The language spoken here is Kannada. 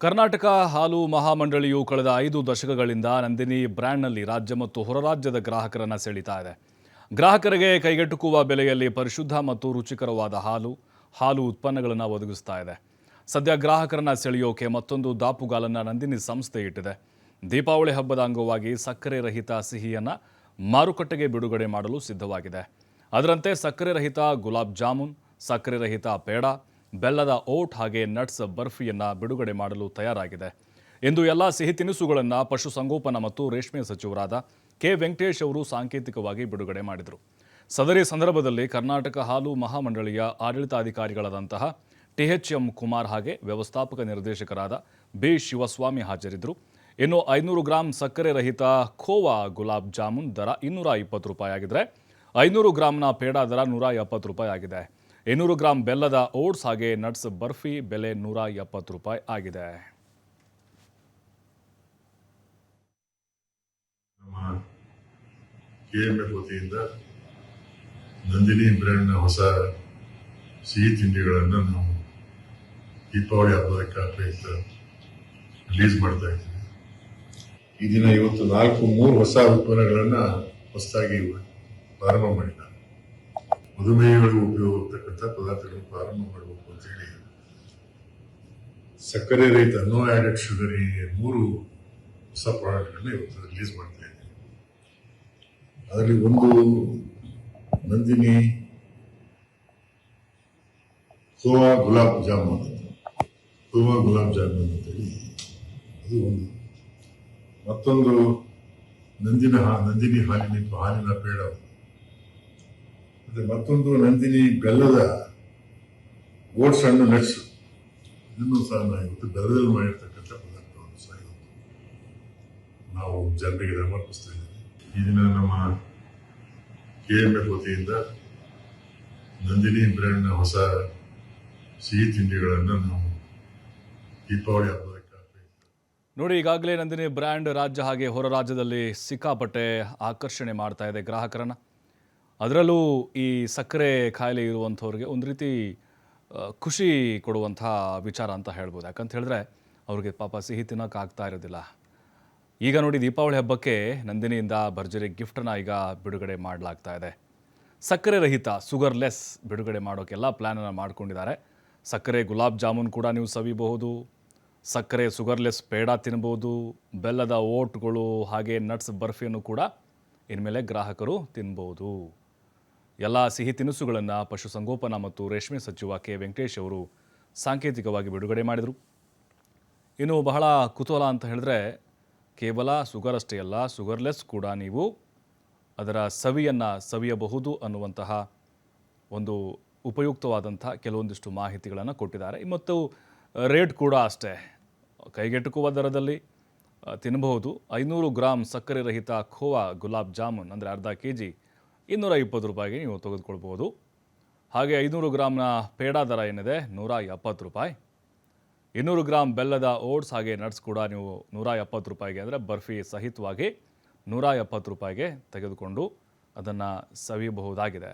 ಕರ್ನಾಟಕ ಹಾಲು ಮಹಾಮಂಡಳಿಯು ಕಳೆದ ಐದು ದಶಕಗಳಿಂದ ನಂದಿನಿ ಬ್ರ್ಯಾಂಡ್ನಲ್ಲಿ ರಾಜ್ಯ ಮತ್ತು ಹೊರರಾಜ್ಯದ ಗ್ರಾಹಕರನ್ನು ಸೆಳೀತಾ ಇದೆ. ಗ್ರಾಹಕರಿಗೆ ಕೈಗೆಟುಕುವ ಬೆಲೆಯಲ್ಲಿ ಪರಿಶುದ್ಧ ಮತ್ತು ರುಚಿಕರವಾದ ಹಾಲು ಹಾಲು ಉತ್ಪನ್ನಗಳನ್ನು ಒದಗಿಸ್ತಾ ಇದೆ. ಸದ್ಯ ಗ್ರಾಹಕರನ್ನು ಸೆಳೆಯೋಕೆ ಮತ್ತೊಂದು ದಾಪುಗಾಲನ್ನು ನಂದಿನಿ ಸಂಸ್ಥೆ ಇಟ್ಟಿದೆ. ದೀಪಾವಳಿ ಹಬ್ಬದ ಅಂಗವಾಗಿ ಸಕ್ಕರೆ ರಹಿತ ಸಿಹಿಯನ್ನು ಮಾರುಕಟ್ಟೆಗೆ ಬಿಡುಗಡೆ ಮಾಡಲು ಸಿದ್ಧವಾಗಿದೆ. ಅದರಂತೆ ಸಕ್ಕರೆ ರಹಿತ ಗುಲಾಬ್ ಜಾಮೂನ್, ಸಕ್ಕರೆ ರಹಿತ ಪೇಡ ಬೆಲ್ಲದ ಓಟ್ ಹಾಗೆ ನಟ್ಸ್ ಬರ್ಫಿಯನ್ನು ಬಿಡುಗಡೆ ಮಾಡಲು ತಯಾರಾಗಿದೆ. ಎಂದು ಎಲ್ಲ ಸಿಹಿ ತಿನಿಸುಗಳನ್ನು ಪಶುಸಂಗೋಪನಾ ಮತ್ತು ರೇಷ್ಮೆ ಸಚಿವರಾದ ಕೆ. ವೆಂಕಟೇಶ್ ಅವರು ಸಾಂಕೇತಿಕವಾಗಿ ಬಿಡುಗಡೆ ಮಾಡಿದರು. ಸದರಿ ಸಂದರ್ಭದಲ್ಲಿ ಕರ್ನಾಟಕ ಹಾಲು ಮಹಾಮಂಡಳಿಯ ಆಡಳಿತಾಧಿಕಾರಿಗಳಾದಂತಹ ಟಿಎಚ್ಎಂ ಕುಮಾರ್ ಹಾಗೆ ವ್ಯವಸ್ಥಾಪಕ ನಿರ್ದೇಶಕರಾದ ಬಿ. ಶಿವಸ್ವಾಮಿ ಹಾಜರಿದ್ದರು. ಇನ್ನು ಐನೂರು ಗ್ರಾಂ ಸಕ್ಕರೆ ರಹಿತ ಖೋವಾ ಗುಲಾಬ್ ಜಾಮೂನ್ ದರ ಇನ್ನೂರ ಇಪ್ಪತ್ತು ರೂಪಾಯಿ ಆಗಿದ್ದರೆ ಐನೂರು ಗ್ರಾಂನ ಪೇಡಾ ದರ ನೂರ ಎಪ್ಪತ್ತು ರೂಪಾಯಿ ಆಗಿದೆ. ಇನ್ನೂರು ಗ್ರಾಂ ಬೆಲ್ಲದ ಓಟ್ಸ್ ಹಾಗೆ ನಟ್ಸ್ ಬರ್ಫಿ ಬೆಲೆ ನೂರ ಎಪ್ಪತ್ತು ರೂಪಾಯಿ ಆಗಿದೆ. ವತಿಯಿಂದ ನಂದಿನಿ ಬ್ರ್ಯಾಂಡ್ನ ಹೊಸ ಸಿಹಿ ತಿಂಡಿಗಳನ್ನು ನಾವು ದೀಪಾವಳಿ ಹಬ್ಬದ ಪ್ರಯುಕ್ತ ರಿಲೀಸ್ ಮಾಡ್ತಾ ಇದ್ದೀವಿ. ಈ ದಿನ ಇವತ್ತು ನಾಲ್ಕು, ಮೂರು ಹೊಸ ಉತ್ಪನ್ನಗಳನ್ನು ಹೊಸದಾಗಿ ಪ್ರಾರಂಭ ಮಾಡಿದ್ದಾರೆ. ಮಧುಮೇಹಿಗಳಿಗೆ ಉಪಯೋಗ ಪದಾರ್ಥಗಳನ್ನು ಪ್ರಾರಂಭ ಮಾಡಬೇಕು ಅಂತ ಹೇಳಿ. ಸಕ್ಕರೆ ರಹಿತ ನೋ ಆ್ಯಡೆಡ್ ಶುಗರ್ ಈ ಮೂರು ಹೊಸ ಪ್ರಾಡಕ್ಟ್ಗಳನ್ನ ಇವತ್ತು ರಿಲೀಸ್ ಮಾಡ್ತಾ ಇದ್ದೀವಿ ಅದರಲ್ಲಿ ಒಂದು ನಂದಿನಿ ಖೋವಾ ಗುಲಾಬ್ ಜಾಮೂನ್ ಖೋವಾ ಗುಲಾಬ್ ಜಾಮೂನ್ ಅಂತೇಳಿ ಅದು ಒಂದು. ಮತ್ತೊಂದು ನಂದಿನ ಹಾ- ನಂದಿನಿ ಹಾಲಿನ ಹಾಲಿನ ಪೇಡ ಮತ್ತೊಂದು ನಂದಿನಿ ಬೆಲ್ಲದ ಓಟ್ಸ್ ಹಣ್ಣು ನಟ್ಸ್. ಇದನ್ನು ಸಹ ನಾವು ಬೆಲ್ಲದಲ್ಲಿ ಮಾಡಿರ್ತಕ್ಕಂಥ ಪದಾರ್ಥವನ್ನು ಸಹ ನಾವು ಜನರಿಗೆ ಸಮರ್ಪಿಸ್ತಾ ಇದ್ದೀವಿ. ಈ ದಿನ ನಮ್ಮ ಕೆ ಎಂ ಎಫ್ ವತಿಯಿಂದ ನಂದಿನಿ ಬ್ರ್ಯಾಂಡ್ನ ಹೊಸ ಸಿಹಿ ತಿಂಡಿಗಳನ್ನು ನಾವು ದೀಪಾವಳಿ ಹಬ್ಬದ ನೋಡಿ, ಈಗಾಗಲೇ ನಂದಿನಿ ಬ್ರ್ಯಾಂಡ್ ರಾಜ್ಯ ಹಾಗೆ ಹೊರ ರಾಜ್ಯದಲ್ಲಿ ಸಿಕ್ಕಾಪಟ್ಟೆ ಆಕರ್ಷಣೆ ಮಾಡ್ತಾ ಇದೆ ಗ್ರಾಹಕರನ್ನ. ಅದರಲ್ಲೂ ಈ ಸಕ್ಕರೆ ಖಾಯಿಲೆ ಇರುವಂಥವ್ರಿಗೆ ಒಂದು ರೀತಿ ಖುಷಿ ಕೊಡುವಂಥ ವಿಚಾರ ಅಂತ ಹೇಳ್ಬೋದು. ಯಾಕಂತ ಹೇಳಿದ್ರೆ ಅವ್ರಿಗೆ ಪಾಪ ಸಿಹಿ ತಿನ್ನೋಕ್ಕಾಗ್ತಾ ಇರೋದಿಲ್ಲ. ಈಗ ನೋಡಿ ದೀಪಾವಳಿ ಹಬ್ಬಕ್ಕೆ ನಂದಿನಿಯಿಂದ ಭರ್ಜರಿ ಗಿಫ್ಟನ್ನು ಈಗ ಬಿಡುಗಡೆ ಮಾಡಲಾಗ್ತಾ ಇದೆ. ಸಕ್ಕರೆ ರಹಿತ ಸುಗರ್ಲೆಸ್ ಬಿಡುಗಡೆ ಮಾಡೋಕ್ಕೆಲ್ಲ ಪ್ಲ್ಯಾನನ್ನು ಮಾಡ್ಕೊಂಡಿದ್ದಾರೆ. ಸಕ್ಕರೆ ಗುಲಾಬ್ ಜಾಮೂನ್ ಕೂಡ ನೀವು ಸವಿಬಹುದು. ಸಕ್ಕರೆ ಸುಗರ್ಲೆಸ್ ಪೇಡ ತಿನ್ಬೋದು. ಬೆಲ್ಲದ ಓಟ್ಗಳು ಹಾಗೆ ನಟ್ಸ್ ಬರ್ಫಿಯನ್ನು ಕೂಡ ಇನ್ಮೇಲೆ ಗ್ರಾಹಕರು ತಿನ್ಬೋದು. ಎಲ್ಲ ಸಿಹಿ ತಿನಿಸುಗಳನ್ನು ಪಶುಸಂಗೋಪನಾ ಮತ್ತು ರೇಷ್ಮೆ ಸಚಿವ ಕೆ. ವೆಂಕಟೇಶ್ ಅವರು ಸಾಂಕೇತಿಕವಾಗಿ ಬಿಡುಗಡೆ ಮಾಡಿದರು. ಇನ್ನು ಬಹಳ ಕುತೂಹಲ ಅಂತ ಹೇಳಿದ್ರೆ ಕೇವಲ ಸುಗರ್ ಅಷ್ಟೇ ಅಲ್ಲ ಸುಗರ್ಲೆಸ್ ಕೂಡ ನೀವು ಅದರ ಸವಿಯನ್ನು ಸವಿಯಬಹುದು ಅನ್ನುವಂತಹ ಒಂದು ಉಪಯುಕ್ತವಾದಂಥ ಕೆಲವೊಂದಿಷ್ಟು ಮಾಹಿತಿಗಳನ್ನು ಕೊಟ್ಟಿದ್ದಾರೆ. ಮತ್ತು ರೇಟ್ ಕೂಡ ಅಷ್ಟೇ. ಕೈಗೆಟುಕುವ ದರದಲ್ಲಿ ತಿನ್ನಬಹುದು ಐನೂರು ಗ್ರಾಮ್ ಸಕ್ಕರೆ ರಹಿತ ಖೋವಾ ಗುಲಾಬ್ ಜಾಮೂನ್ ಅಂದರೆ ಅರ್ಧ ಕೆ ಜಿ ಇನ್ನೂರ ಇಪ್ಪತ್ತು ರೂಪಾಯಿಗೆ ನೀವು ತೆಗೆದುಕೊಳ್ಬೋದು. ಹಾಗೆ ಐನೂರು ಗ್ರಾಮ್ನ ಪೇಡ ದರ ಏನಿದೆ? ನೂರ ಎಪ್ಪತ್ತು ರೂಪಾಯಿ. ಇನ್ನೂರು ಗ್ರಾಮ್ ಬೆಲ್ಲದ ಓಟ್ಸ್ ಹಾಗೆ ನಟ್ಸ್ ಕೂಡ ನೀವು ನೂರ ಎಪ್ಪತ್ತು ರೂಪಾಯಿಗೆ ಅಂದರೆ ಬರ್ಫಿ ಸಹಿತವಾಗಿ ನೂರ ಎಪ್ಪತ್ತು ರೂಪಾಯಿಗೆ ತೆಗೆದುಕೊಂಡು ಅದನ್ನು ಸವಿಯಬಹುದಾಗಿದೆ.